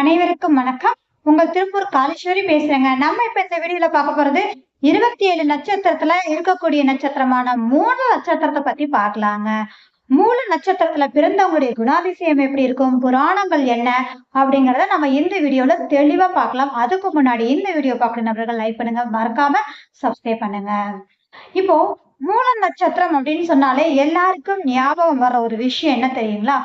அனைவருக்கும் வணக்கம். உங்கள் திருப்பூர் காலேஸ்வரி பேசுறேங்க. நம்ம இப்ப இந்த வீடியோல பார்க்க போறது இருபத்தி ஏழு நட்சத்திரத்துல இருக்கக்கூடிய நட்சத்திரமான மூணு நட்சத்திரத்தை பத்தி பார்க்கலாங்க. மூல நட்சத்திரத்துல பிறந்தவங்களுடைய குணாதிசயம் எப்படி இருக்கும்? புராணங்கள் என்ன? அப்படிங்கறத நம்ம இந்த வீடியோல தெளிவா பார்க்கலாம். அதுக்கு முன்னாடி இந்த வீடியோ பார்க்குற நபர்கள் லைக் பண்ணுங்க. மறக்காம சப்ஸ்கிரைப் பண்ணுங்க. இப்போ மூல நட்சத்திரம் அப்படின்னு சொன்னாலே எல்லாருக்கும் ஞாபகம் வர ஒரு விஷயம் என்ன தெரியுங்களா?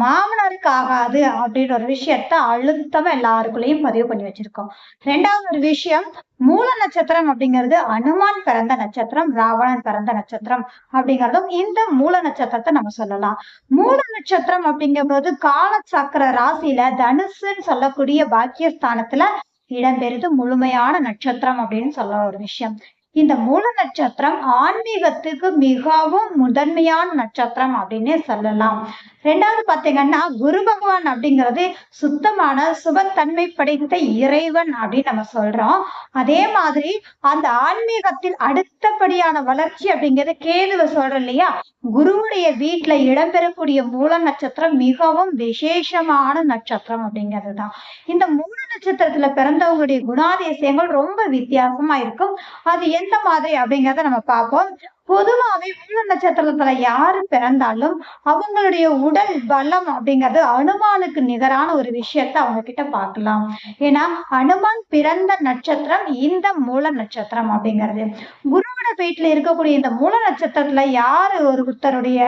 மாமனாருக்கு ஆகாது அப்படின்ற ஒரு விஷயத்த அழுத்தமா எல்லாருக்குள்ளயும் பதிவு பண்ணி வச்சிருக்கோம். ரெண்டாவது ஒரு விஷயம் மூல நட்சத்திரம் அப்படிங்கிறது அனுமான் பிறந்த நட்சத்திரம் ராவணன் பிறந்த நட்சத்திரம் அப்படிங்கிறதும் இந்த மூல நட்சத்திரத்தை நம்ம சொல்லலாம். மூல நட்சத்திரம் அப்படிங்கும்போது கால சக்கர ராசியில தனுசுன்னு சொல்லக்கூடிய பாக்கியஸ்தானத்துல இடம்பெறுது முழுமையான நட்சத்திரம் அப்படின்னு சொல்ல ஒரு விஷயம். இந்த மூல நட்சத்திரம் ஆன்மீகத்துக்கு மிகவும் முதன்மையான நட்சத்திரம் அப்படின்னே சொல்லலாம். ரெண்டாவது பார்த்தீங்கன்னா குரு பகவான் அப்படிங்கிறது சுத்தமான சுபத்தன்மை படைத்த இறைவன் அப்படின்னு நம்ம சொல்றோம். அதே மாதிரி அந்த ஆன்மீகத்தில் அடுத்தபடியான வளர்ச்சி அப்படிங்கிறது கேதுவை சொல்றோம் இல்லையா? குருவுடைய வீட்டுல இடம்பெறக்கூடிய மூல நட்சத்திரம் மிகவும் விசேஷமான நட்சத்திரம் அப்படிங்கிறது தான் இந்த மூல நட்சத்திரத்துல பிறந்தவங்களுடைய குணாதிசயங்கள் ரொம்ப வித்தியாசமா இருக்கும். அது எந்த மாதிரி அப்படிங்கிறத நம்ம பார்ப்போம். பொதுவாவே மூல நட்சத்திரத்துல யாரு பிறந்தாலும் அவங்களுடைய உடல் பலம் அப்படிங்கிறது அனுமானுக்கு நிகரான ஒரு விஷயத்த அவங்க கிட்ட பார்க்கலாம். ஏன்னா அனுமான் பிறந்த நட்சத்திரம் இந்த மூல நட்சத்திரம் அப்படிங்கிறது. குரு வீட்டுல இருக்கக்கூடிய இந்த மூல நட்சத்திரத்துல யாரு ஒருத்தருடைய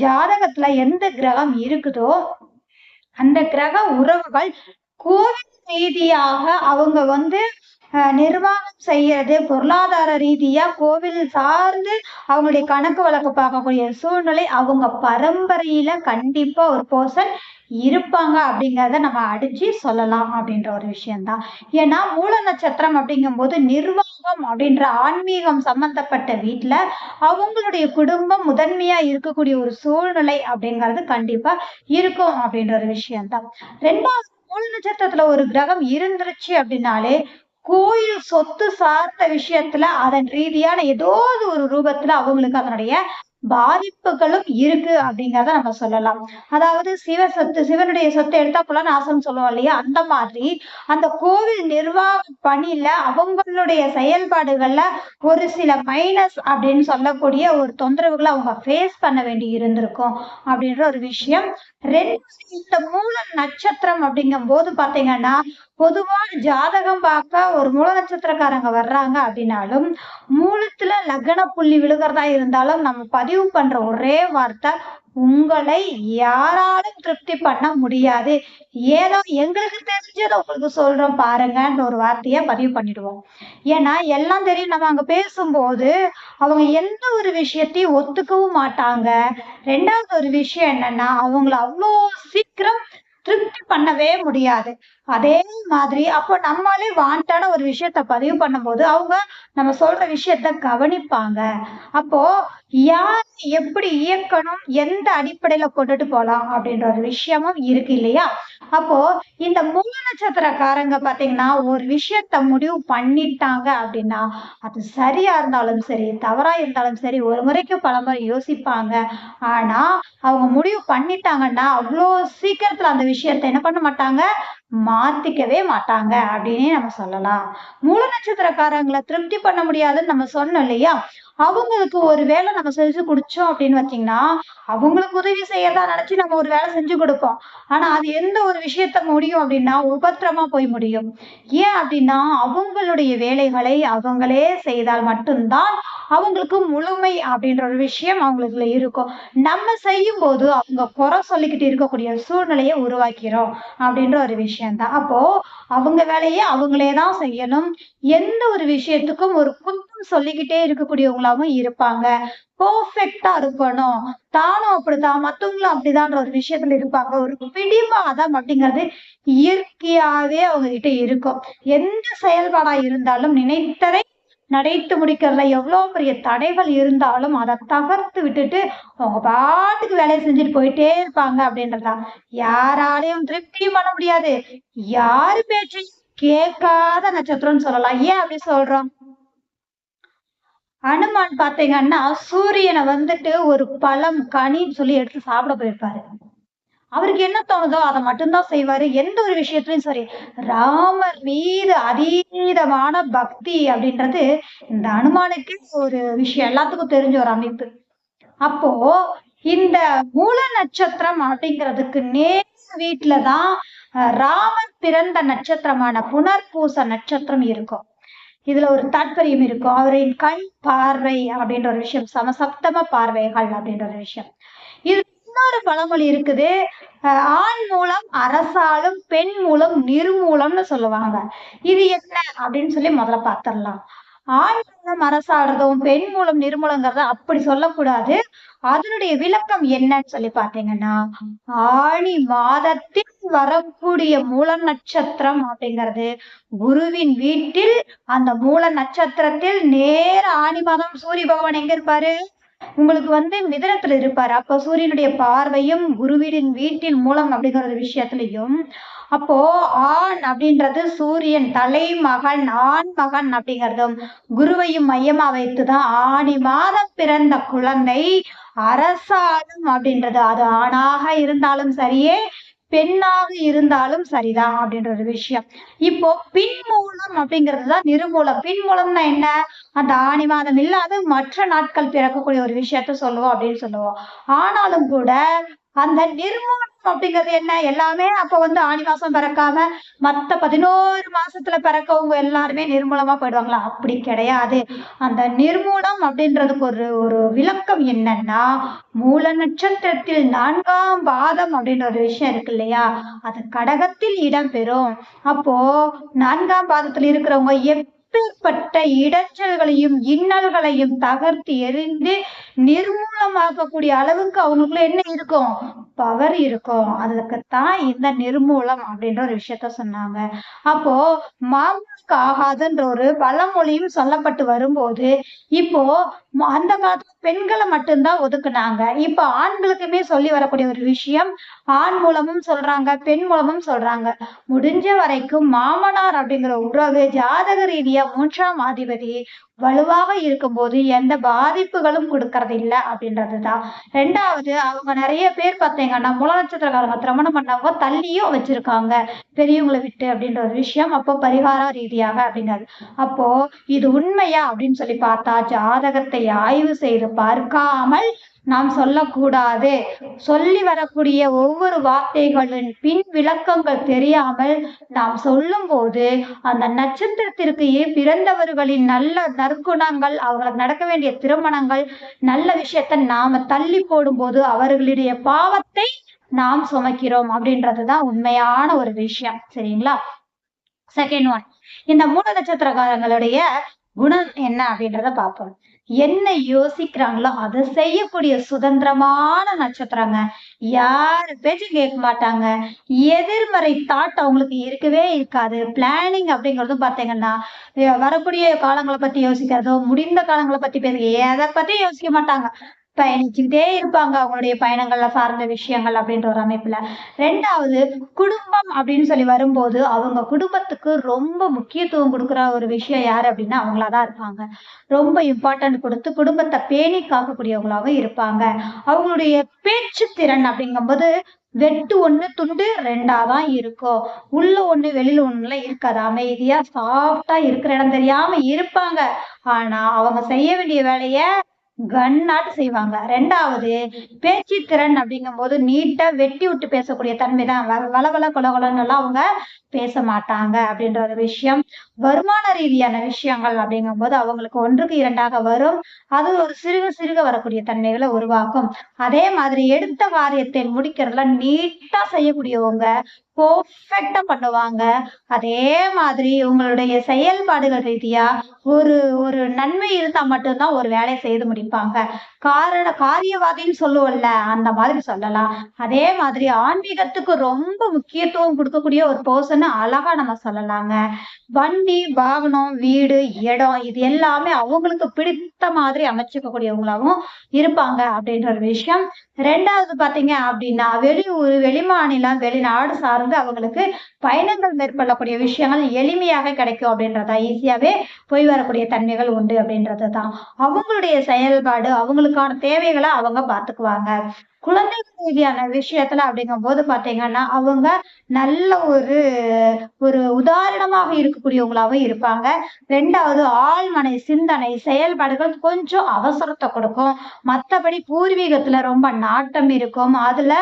ஜாதகத்துல எந்த கிரகம் இருக்குதோ அந்த கிரக உறவுகள் கோவில் ரீதியாக அவங்க வந்து அஹ், நிர்வாகம் செய்யறது பொருளாதார ரீதியா கோவில் சார்ந்து அவங்களுடைய கணக்கு வழக்கு பார்க்கக்கூடிய சூழ்நிலை அவங்க பரம்பரையில கண்டிப்பா ஒரு பர்சன் இருப்பாங்க அப்படிங்கிறத நம்ம அடிச்சு சொல்லலாம் அப்படின்ற ஒரு விஷயம்தான். ஏன்னா மூல நட்சத்திரம் அப்படிங்கும்போது நிர்வாகம் அப்படின்ற ஆன்மீகம் சம்பந்தப்பட்ட வீட்டுல அவங்களுடைய குடும்பம் முதன்மையா இருக்கக்கூடிய ஒரு சூழ்நிலை அப்படிங்கிறது கண்டிப்பா இருக்கும் அப்படின்ற ஒரு விஷயம்தான். ரெண்டாவது மூல நட்சத்திரத்துல ஒரு கிரகம் இருந்துருச்சு அப்படின்னாலே கோயில் சொத்து சார்ந்த விஷயத்துல அதன் ரீதியான ஏதோ ஒரு ரூபத்துல அவங்களுக்கு அதனுடைய பாதிப்புகளும் இருக்கு அப்படிங்கிறத நம்ம சொல்லலாம். அதாவது சிவ சொத்து சிவனுடைய சொத்தை எடுத்தா புல நாசம் சொல்லுவோம் இல்லையா? அந்த மாதிரி அந்த கோவில் நிர்வாக பணியில அவங்களுடைய செயல்பாடுகள்ல ஒரு சில மைனஸ் அப்படின்னு சொல்லக்கூடிய ஒரு தொந்தரவுகளை அவங்க ஃபேஸ் பண்ண வேண்டி இருந்திருக்கும் அப்படின்ற ஒரு விஷயம். ரெண்டு இந்த மூல நட்சத்திரம் அப்படிங்கும் போது பாத்தீங்கன்னா பொதுவா ஜாதகம் பார்க்க ஒரு மூல நட்சத்திரக்காரங்க வர்றாங்க அப்படின்னாலும் மூலத்துல லக்ன புள்ளி விழுகிறதா இருந்தாலும் நம்ம பதிவு பண்ற ஒரே வார்த்தை உங்களை யாராலும் திருப்தி பண்ண முடியாது. ஏதோ எங்களுக்கு தெரிஞ்சதை உங்களுக்கு சொல்றோம் பாருங்கன்ற ஒரு வார்த்தையை பதிவு பண்ணிடுவோம். ஏன்னா எல்லாம் தெரியும். நம்ம அங்க பேசும்போது அவங்க எந்த ஒரு விஷயத்தையும் ஒத்துக்கவும் மாட்டாங்க. ரெண்டாவது ஒரு விஷயம் என்னன்னா அவங்கள அவ்வளோ சீக்கிரம் திருப்தி பண்ணவே முடியாது. அதே மாதிரி அப்போ நம்மளே வாண்டான ஒரு விஷயத்த பதிவு பண்ணும்போது அவங்க நம்ம சொல்ற விஷயத்த கவனிப்பாங்க. அப்போ யார் எப்படி இயக்கணும் எந்த அடிப்படையில கொண்டுட்டு போலாம் அப்படின்ற ஒரு விஷயமும் இருக்கு இல்லையா? அப்போ இந்த மூல நட்சத்திரக்காரங்க பாத்தீங்கன்னா ஒரு விஷயத்த முடிவு பண்ணிட்டாங்க அப்படின்னா அது சரியா இருந்தாலும் சரி தவறா இருந்தாலும் சரி ஒரு முறைக்கு பல முறை யோசிப்பாங்க. ஆனா அவங்க முடிவு பண்ணிட்டாங்கன்னா அவ்வளோ சீக்கிரத்துல அந்த விஷயத்த என்ன பண்ண மாட்டாங்க? மாத்திக்கவே மாட்டாங்க அப்படின்னே நம்ம சொல்லலாம். மூல நட்சத்திரக்காரங்களை திருப்தி பண்ண முடியாதுன்னு நம்ம சொன்னோம் இல்லையா? அவங்களுக்கு ஒரு வேலை நம்ம செஞ்சு குடிச்சோம் அப்படின்னு வச்சிங்கன்னா அவங்களுக்கு உதவி செய்யறதா நினைச்சு நம்ம ஒரு வேலை செஞ்சு கொடுப்போம். ஆனா அது எந்த ஒரு விஷயத்த முடியும் அப்படின்னா உபத்திரமா போய் முடியும். ஏன் அப்படின்னா அவங்களுடைய வேலைகளை அவங்களே செய்தால் மட்டும்தான் அவங்களுக்கு முழுமை அப்படின்ற ஒரு விஷயம் அவங்களுக்குள்ள இருக்கும். நம்ம செய்யும் போது அவங்க குறை சொல்லிக்கிட்டு இருக்கக்கூடிய சூழ்நிலையை உருவாக்கிறோம் அப்படின்ற ஒரு விஷயம்தான். அப்போ அவங்க வேலையை அவங்களே தான் செய்யணும். எந்த ஒரு விஷயத்துக்கும் ஒரு குத்தம் சொல்லிக்கிட்டே இருக்கக்கூடியவங்களாவும் இருப்பாங்க. பர்ஃபெக்டா இருக்கணும் தானும் அப்படித்தான் மத்தவங்களும் அப்படிதான்ற ஒரு விஷயத்துல இருப்பாங்க. ஒரு பிடிவாதம் அப்படிங்கிறது இயற்கையாவே அவங்க கிட்ட இருக்கும். எந்த செயல்பாடா இருந்தாலும் நினைத்ததை நடைத்து முடிக்கிறதுல எவ்வளவு பெரிய தடைகள் இருந்தாலும் அதை தகர்த்து விட்டுட்டு அவங்க பாட்டுக்கு வேலையை செஞ்சுட்டு போயிட்டே இருப்பாங்க அப்படின்றதா யாராலையும் திருப்தியும் பண்ண முடியாது. யாரு பேச்சையும் கேட்காத நட்சத்திரம்னு சொல்லலாம். ஏன் அப்படி சொல்றோம்? அனுமான் பாத்தீங்கன்னா சூரியனை வந்துட்டு ஒரு பழம் கனின்னு சொல்லி எடுத்து சாப்பிட போயிருப்பாரு. அவருக்கு என்ன தோணுதோ அதை மட்டும்தான் செய்வாரு. எந்த ஒரு விஷயத்துலயும் சரி. ராமர் மீது அதீதமான பக்தி அப்படின்றது இந்த அனுமானுக்கு ஒரு விஷயம். எல்லாத்துக்கும் தெரிஞ்ச ஒரு அமைப்பு. அப்போ இந்த மூல நட்சத்திரம் அப்படிங்கிறதுக்கு நேர் வீட்டுலதான் அஹ், ராமர் பிறந்த நட்சத்திரமான புனர்பூச நட்சத்திரம் இருக்கும். இதுல ஒரு தாற்பயம் இருக்கும். அவரின் கண் பார்வை அப்படின்ற ஒரு விஷயம். சமசப்தம பார்வைகள் அப்படின்ற ஒரு விஷயம். இது இன்னொரு பழமொழி இருக்குது ஆண் மூலம் அரசாலும் பெண் மூலம் நிர்மூலம்னு சொல்லுவாங்க. இது என்ன அப்படின்னு சொல்லி முதல்ல பார்த்துடலாம். ஆண் மூலம் அரசாடுறதும் பெண் மூலம் நிர்மூலங்கிறத அப்படி சொல்லக்கூடாது. அதனுடைய விளக்கம் என்னன்னு சொல்லி பாத்தீங்கன்னா ஆணி மாதத்தில் வரக்கூடிய மூல நட்சத்திரம் அப்படிங்கிறது. குருவின் வீட்டில் அந்த மூல நட்சத்திரத்தில் நேர ஆணி மாதம் சூரிய பகவான் எங்க இருப்பாரு? உங்களுக்கு வந்து மிதனத்துல இருப்பாரு. அப்ப சூரியனுடைய பார்வையும் குருவின் வீட்டின் மூலம் அப்படிங்கிற ஒரு விஷயத்திலையும். அப்போ ஆண் அப்படின்றது சூரியன் தலைமகன் ஆண் மகன் அப்படிங்கிறதும் குருவையும் மையமா வைத்துதான் ஆணி மாதம் பிறந்த குழந்தை அரசாலும் அப்படின்றது. அது ஆணாக இருந்தாலும் சரியே பெண்ணாக இருந்தாலும் சரிதான் அப்படின்ற ஒரு விஷயம். இப்போ பின்மூலம் அப்படிங்கிறது தான் நிருமூலம். பின்மூலம்னா என்ன? அந்த ஆணி மாதம் இல்லாத மற்ற நாட்கள் பிறக்கக்கூடிய ஒரு விஷயத்த சொல்லுவோம் அப்படின்னு சொல்லுவோம். ஆனாலும் கூட அந்த நிர்மூலம் அப்படிங்கிறது என்ன? எல்லாமே அப்ப வந்து ஆணி மாசம் பிறக்காம மத்த பதினோரு மாசத்துல பிறக்கவங்க எல்லாருமே நிர்மூலமா போயிடுவாங்களா? அப்படி கிடையாது. அந்த நிர்மூலம் அப்படின்றதுக்கு ஒரு ஒரு விளக்கம் என்னன்னா மூல நட்சத்திரத்தில் நான்காம் பாதம் அப்படின்ற ஒரு விஷயம் இருக்கு இல்லையா? அது கடகத்தில் இடம்பெறும் அப்போ நான்காம் பாதத்தில் இருக்கிறவங்க எப்பேற்பட்ட இடைஞ்சல்களையும் இன்னல்களையும் தகர்த்து எறிந்து நிர்மூலமாக்கக்கூடிய அளவுக்கு அவங்களுக்குள்ள என்ன இருக்கும்? பவர் இருக்கும். அதுக்குத்தான் இந்த நிர்மூலம் அப்படின்ற ஒரு விஷயத்த சொன்னாங்க. அப்போ மாமூலுக்கு ஆகாதுன்ற ஒரு பழமொழியும் சொல்லப்பட்டு வரும்போது இப்போ அந்த காலத்துல பெண்களை மட்டும்தான் ஒதுக்குனாங்க. இப்ப ஆண்களுக்குமே சொல்லி வரக்கூடிய ஒரு விஷயம் ஆண் மூலமும் சொல்றாங்க பெண் மூலமும் சொல்றாங்க. முடிஞ்ச வரைக்கும் மாமனார் அப்படிங்கிற உறவு ஜாதக ரீதியா மூன்றாம் அதிபதி வலுவாக இருக்கும்போது எந்த பாதிப்புகளும் கொடுக்கறது இல்ல அப்படின்றதுதான். ரெண்டாவது அவங்க நிறைய பேர் பார்த்தீங்கன்னா மூல நட்சத்திரக்காரங்க திருமணம் பண்ணவங்க தள்ளியும் வச்சிருக்காங்க. பெரியவங்களை விட்டு அப்படின்ற ஒரு விஷயம் அப்போ பரிகார ரீதியாக அப்படிங்கிறது அப்போ இது உண்மையா அப்படின்னு சொல்லி பார்த்தா ஜாதகத்தை விஷயத்தை ஆய்வு செய்து பார்க்காமல் நாம் சொல்லக்கூடாது. சொல்லி வரக்கூடிய ஒவ்வொரு வார்த்தைகளின் பின் விளக்கங்கள் தெரியாமல் நாம் சொல்லும் போது அந்த நட்சத்திரத்திற்கு பிறந்தவர்களின் நல்ல நற்குணங்கள் அவங்களுக்கு நடக்க வேண்டிய திருமணங்கள் நல்ல விஷயத்தை நாம தள்ளி போடும்போது அவர்களுடைய பாவத்தை நாம் சுமக்கிறோம் அப்படின்றதுதான் உண்மையான ஒரு விஷயம். சரிங்களா? செகண்ட் ஒன் இந்த மூல நட்சத்திரக்காரங்களுடைய குணம் என்ன அப்படின்றத பார்ப்போம். என்ன யோசிக்கிறாங்களோ அதை செய்யக்கூடிய சுதந்திரமான நட்சத்திரங்க. யாரு பேச்சும் கேட்க மாட்டாங்க. எதிர்மறை தாட் அவங்களுக்கு இருக்கவே இருக்காது. பிளானிங் அப்படிங்கறதும் பாத்தீங்கன்னா வரக்கூடிய காலங்களை பத்தி யோசிக்கிறதோ முடிந்த காலங்களை பத்தி பேச எதை பத்தி யோசிக்க மாட்டாங்க. பயணிச்சுக்கிட்டே இருப்பாங்க அவங்களுடைய பயணங்கள்ல சார்ந்த விஷயங்கள் அப்படின்ற ஒரு அமைப்புல. ரெண்டாவது குடும்பம் அப்படின்னு சொல்லி வரும்போது அவங்க குடும்பத்துக்கு ரொம்ப முக்கியத்துவம் கொடுக்குற ஒரு விஷயம் யாரு அப்படின்னா அவங்களாதான் இருப்பாங்க. ரொம்ப இம்பார்ட்டன்ட் கொடுத்து குடும்பத்தை பேணி காக்கக்கூடியவங்களாவும் இருப்பாங்க. அவங்களுடைய பேச்சு திறன் அப்படிங்கும்போது வெட்டு ஒண்ணு துண்டு ரெண்டாதான் இருக்கும். உள்ள ஒண்ணு வெளியில ஒண்ணுல இருக்காது. அமைதியா சாஃப்டா இருக்கிற இடம் தெரியாம இருப்பாங்க. ஆனா அவங்க செய்ய வேண்டிய வேலைய கண்ணாட்டு செய்வாங்க. ரெண்டாவது பேச்சு திறன் அப்படிங்கும்போது நீட்டா வெட்டி விட்டு பேசக்கூடிய தன்மை தான். வளவள கொலகொலன்னு எல்லாம் அவங்க பேச மாட்டாங்க அப்படின்ற ஒரு விஷயம். வருமான ரீதியான விஷயங்கள் அப்படிங்கும்போது அவங்களுக்கு ஒன்றுக்கு இரண்டாக வரும். அது ஒரு சிறுக சிறுக வரக்கூடிய தன்மைகளை உருவாக்கும். அதே மாதிரி எடுத்த காரியத்தை முடிக்கிறதுல நீட்டா செய்யக்கூடியவங்க பர்ஃபெக்டா பண்ணுவாங்க. அதே மாதிரி உங்களுடைய செயல்பாடுகள் ரீதியா ஒரு ஒரு நன்மை இருந்தா மட்டும்தான் ஒரு வேலையை செய்து முடிப்பாங்க. காரண காரியவாதின்னு சொல்லுவோம்ல அந்த மாதிரி சொல்லலாம். அதே மாதிரி ஆன்மீகத்துக்கு ரொம்ப முக்கியத்துவம் கொடுக்கக்கூடிய ஒரு பர்சன் அழகா நம்ம சொல்லலாங்க. வண்டி வாகனம் வீடு இடம் இது எல்லாமே அவங்களுக்கு பிடித்த மாதிரி அமைச்சுக்கக்கூடியவங்களாவும் இருப்பாங்க அப்படின்ற ஒரு விஷயம். ரெண்டாவது பாத்தீங்க அப்படின்னா வெளியூர் வெளிமாநிலம் வெளிநாடு சார்ந்து அவங்களுக்கு பயணங்கள் மேற்கொள்ளக்கூடிய விஷயங்கள் எளிமையாக கிடைக்கும் அப்படின்றதா ஈஸியாவே போய் வரக்கூடிய தன்மைகள் உண்டு அப்படின்றது தான் அவங்களுடைய செயல்பாடு அவங்களுக்கான தேவைகளை அவங்க பார்த்துக்குவாங்க. குழந்தைகள் ரீதியான விஷயத்துல அப்படிங்கும்போது பாத்தீங்கன்னா அவங்க நல்ல ஒரு ஒரு உதாரணமாக இருக்கக்கூடியவங்களாவும் இருப்பாங்க. ரெண்டாவது ஆழ்மனை சிந்தனை செயல்பாடுகள் கொஞ்சம் அவசரத்தை கொடுக்கும். மத்தபடி பூர்வீகத்துல ரொம்ப நாட்டம் இருக்கும். அதுல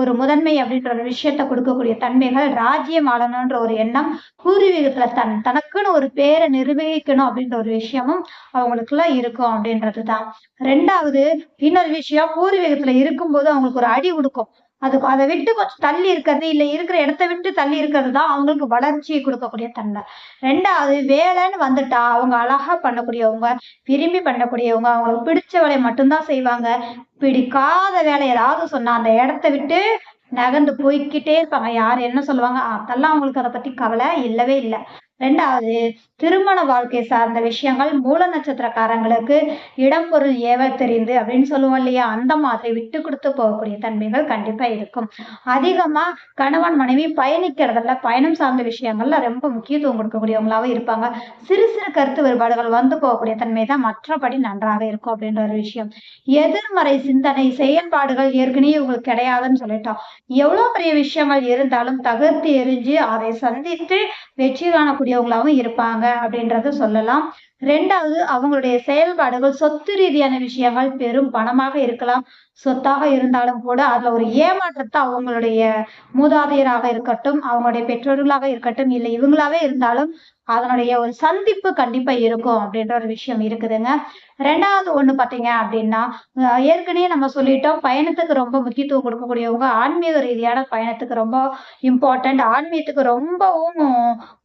ஒரு முதன்மை அப்படின்ற ஒரு விஷயத்த கொடுக்கக்கூடிய தன்மைகள் ராஜ்யம் ஆளணுன்ற ஒரு எண்ணம் பூர்வீகத்துல தன் தனக்குன்னு ஒரு பேரை நிர்வகிக்கணும் அப்படின்ற ஒரு விஷயமும் அவங்களுக்குள்ள இருக்கும் அப்படின்றதுதான். ரெண்டாவது இன்னொரு விஷயம் பூர்வீகத்துல இருக்கும்போது அவங்களுக்கு ஒரு அடி கொடுக்கும் அது அதை விட்டு கொஞ்சம் தள்ளி இருக்கிறது இல்லை இருக்கிற இடத்த விட்டு தள்ளி இருக்கிறது தான் அவங்களுக்கு வளர்ச்சியை கொடுக்கக்கூடிய தன்மை. ரெண்டாவது வேலைன்னு வந்துட்டா அவங்க அழகா பண்ணக்கூடியவங்க விரும்பி பண்ணக்கூடியவங்க அவங்களுக்கு பிடிச்ச வேலையை மட்டும்தான் செய்வாங்க. பிடிக்காத வேலை ஏதாவது சொன்னா அந்த இடத்த விட்டு நகர்ந்து போய்கிட்டே இருப்பாங்க. யார் என்ன சொல்லுவாங்க? அதெல்லாம் அவங்களுக்கு அதை பத்தி கவலை இல்லவே இல்லை. ரெண்டாவது திருமண வாழ்க்கை சார்ந்த விஷயங்கள் மூல நட்சத்திரக்காரங்களுக்கு இடம் பொருள் ஏவ தெரிந்து அப்படின்னு சொல்லுவோம் இல்லையா? அந்த மாதிரி விட்டு கொடுத்து போகக்கூடிய தன்மைகள் கண்டிப்பா இருக்கும். அதிகமா கணவன் மனைவி பயணிக்கிறதுல பயணம் சார்ந்த விஷயங்கள்ல ரொம்ப முக்கியத்துவம் கொடுக்கக்கூடியவங்களாவும் இருப்பாங்க. சிறு சிறு கருத்து வேறுபாடுகள் வந்து போகக்கூடிய தன்மை தான் மற்றபடி நன்றாக இருக்கும் அப்படின்ற ஒரு விஷயம். எதிர்மறை சிந்தனை செயல்பாடுகள் ஏற்கனவே உங்களுக்கு கிடையாதுன்னு சொல்லிட்டோம். எவ்வளவு பெரிய விஷயங்கள் இருந்தாலும் தகர்த்து எரிஞ்சு அதை சந்தித்து வெற்றி காணக்கூடியவங்களாவும் இருப்பாங்க அப்படின்றத சொல்லலாம். ரெண்டாவது அவங்களுடைய செயல்பாடுகள் சொத்து ரீதியான விஷயங்கள் பெரும் பணமாக இருக்கலாம். சொத்தாக இருந்தாலும் கூட அதுல ஒரு ஏமாற்றத்தை அவங்களுடைய மூதாதையராக இருக்கட்டும் அவங்களுடைய பெற்றோர்களாக இருக்கட்டும் இல்லை இவங்களாவே இருந்தாலும் அதனுடைய ஒரு சந்திப்பு கண்டிப்பா இருக்கும் அப்படின்ற ஒரு விஷயம் இருக்குதுங்க. ரெண்டாவது ஒண்ணு பாத்தீங்க அப்படின்னா ஏற்கனவே நம்ம சொல்லிட்டோம் பயணத்துக்கு ரொம்ப முக்கியத்துவம் கொடுக்கக்கூடியவங்க ஆன்மீக ரீதியான பயணத்துக்கு ரொம்ப இம்பார்ட்டன்ட் ஆன்மீகத்துக்கு ரொம்பவும்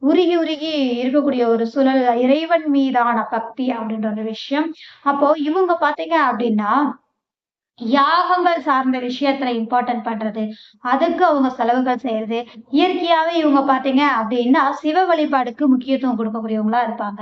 உருகி உருகி இருக்கக்கூடிய ஒரு சூழல் இறைவன் மீதான பக்தி அப்படின்ற ஒரு விஷயம். அப்போ இவங்க பாத்தீங்க அப்படின்னா யாகங்கள் சார்ந்த விஷயத்துல இம்பார்ட்டன்ட் பண்றது அதுக்கு அவங்க செலவுகள் செய்யறது இயற்கையாவே இவங்க பாத்தீங்க அப்படின்னா சிவ வழிபாடுக்கு முக்கியத்துவம் கொடுக்கக்கூடியவங்களா இருப்பாங்க.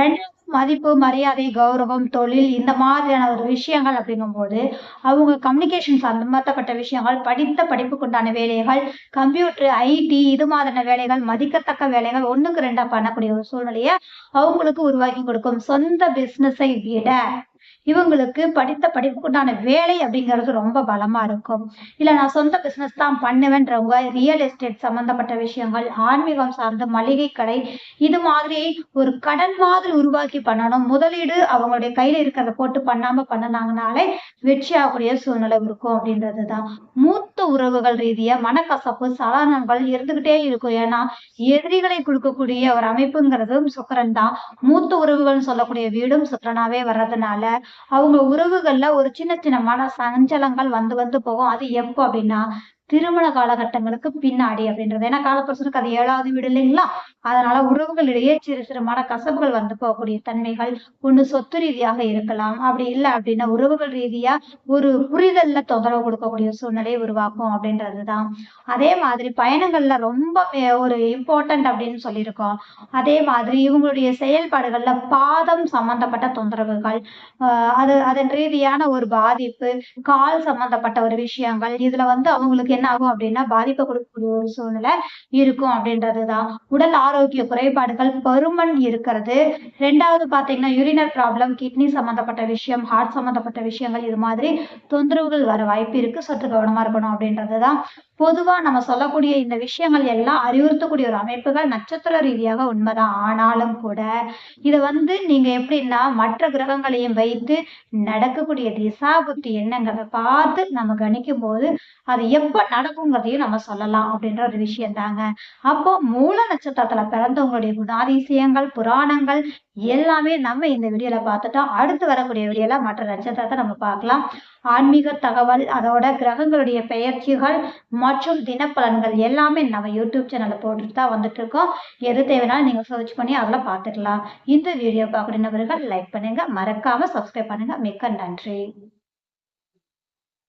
ரெண்டாவது மதிப்பு மரியாதை கௌரவம் தொழில் இந்த மாதிரியான ஒரு விஷயங்கள் அப்படிங்கும்போது அவங்க கம்யூனிகேஷன் சம்பந்தப்பட்ட விஷயங்கள் படித்த படிப்புக்குண்டான வேலைகள் கம்ப்யூட்டர் ஐடி இது மாதிரியான வேலைகள் மதிக்கத்தக்க வேலைகள் ஒண்ணுக்கு ரெண்டா பண்ணக்கூடிய ஒரு சூழ்நிலையை அவங்களுக்கு உருவாக்கி கொடுக்கும். சொந்த பிசினஸை விட இவங்களுக்கு படித்த படிப்புக்குண்டான வேலை அப்படிங்கிறது ரொம்ப பலமா இருக்கும். இல்ல நான் சொந்த பிசினஸ் தான் பண்ணுவேன்றவங்க ரியல் எஸ்டேட் சம்பந்தப்பட்ட விஷயங்கள் ஆன்மீகம் சார்ந்த மளிகை கடை இது மாதிரி ஒரு கடன் மாதிரி உருவாக்கி பண்ணணும். முதலீடு அவங்களுடைய கையில இருக்கிறத போட்டு பண்ணாம பண்ணினாங்கனாலே வெற்றி ஆகக்கூடிய சூழ்நிலை இருக்கும் அப்படின்றதுதான். மூத்த உறவுகள் ரீதியா மனக்கசப்பு சலனங்கள் இருந்துகிட்டே இருக்கும். ஏன்னா எதிரிகளை கொடுக்கக்கூடிய ஒரு அமைப்புங்கிறதும் சுக்கரன் தான். மூத்த உறவுகள்னு சொல்லக்கூடிய வீடும் சுக்கரனாவே வர்றதுனால அவங்க உறவுகள்ல ஒரு சின்ன சின்ன மன சஞ்சலங்கள் வந்து வந்து போகும். அது எப்போ அப்படின்னா திருமண காலகட்டங்களுக்கு பின்னாடி அப்படின்றது. ஏன்னா காலப்பரசனுக்கு அது ஏழாவது வீடு இல்லைங்களா? அதனால உறவுகளிடையே சிறு சிறு மன கசப்புகள் வந்து போகக்கூடிய தன்மைகள் ஒண்ணு சொத்து ரீதியாக இருக்கலாம். அப்படி இல்லை அப்படின்னா உறவுகள் ரீதியா ஒரு புரிதல்ல தொந்தரவு கொடுக்கக்கூடிய சூழ்நிலையை உருவாக்கும் அப்படின்றதுதான். அதே மாதிரி பயணங்கள்ல ரொம்ப ஒரு இம்பார்ட்டன்ட் அப்படின்னு சொல்லியிருக்கோம். அதே மாதிரி இவங்களுடைய செயல்பாடுகள்ல பாதம் சம்பந்தப்பட்ட தொந்தரவுகள் ஆஹ் அது அதன் ரீதியான ஒரு பாதிப்பு கால் சம்பந்தப்பட்ட ஒரு விஷயங்கள் இதுல வந்து அவங்களுக்கு என்ன ஆகும் அப்படின்னா பாதிப்பை கொடுக்கக்கூடிய ஒரு சூழ்நிலை இருக்கும் அப்படின்றதுதான். உடல் ஆரோக்கியம் ஆரோக்கிய குறைபாடுகள் பருமன் இருக்கிறது. ரெண்டாவது பாத்தீங்கன்னா யூரினர் ப்ராப்ளம் கிட்னி சம்மந்தப்பட்ட விஷயம் ஹார்ட் சம்மந்தப்பட்ட விஷயங்கள் இது மாதிரி தொந்தரவுகள் வர வாய்ப்பு இருக்கு. சற்று கவனமா இருக்கணும் அப்படின்றதுதான் பொதுவா நம்ம சொல்லக்கூடிய இந்த விஷயங்கள் எல்லாம் அறிவுறுத்தக்கூடிய ஒரு அமைப்புகள் நட்சத்திர ரீதியாக உண்மைதான். ஆனாலும் கூட இதை வந்து நீங்க எப்படின்னா மற்ற கிரகங்களையும் வைத்து நடக்கக்கூடிய திசா புத்தி எண்ணங்களை பார்த்து நம்ம கணிக்கும் போது அது எப்ப நடக்குங்கிறதையும் நம்ம சொல்லலாம் அப்படின்ற ஒரு விஷயம் தாங்க அப்போ மூல நட்சத்திரத்துல பிறந்தவங்களுடைய குணாதிசயங்கள் புராணங்கள் எல்லாமே நம்ம இந்த வீடியோல பார்த்துட்டோம். அடுத்து வரக்கூடிய வீடியோல மற்ற நட்சத்திரத்தை நம்ம பார்க்கலாம். ஆன்மீக தகவல் அதோட கிரகங்களுடைய பெயர்ச்சிகள் மற்றும் தினப்பலன்கள் எல்லாமே நம்ம யூடியூப் சேனலில் போட்டுட்டு தான் வந்துட்டு இருக்கோம் எது தேவைனாலும் நீங்கள் சர்ச் பண்ணி அதில் பார்த்துக்கலாம் இந்த வீடியோ பார்க்குற நபர்கள் லைக் பண்ணுங்கள் மறக்காமல் சப்ஸ்கிரைப் பண்ணுங்க. மிக்க நன்றி.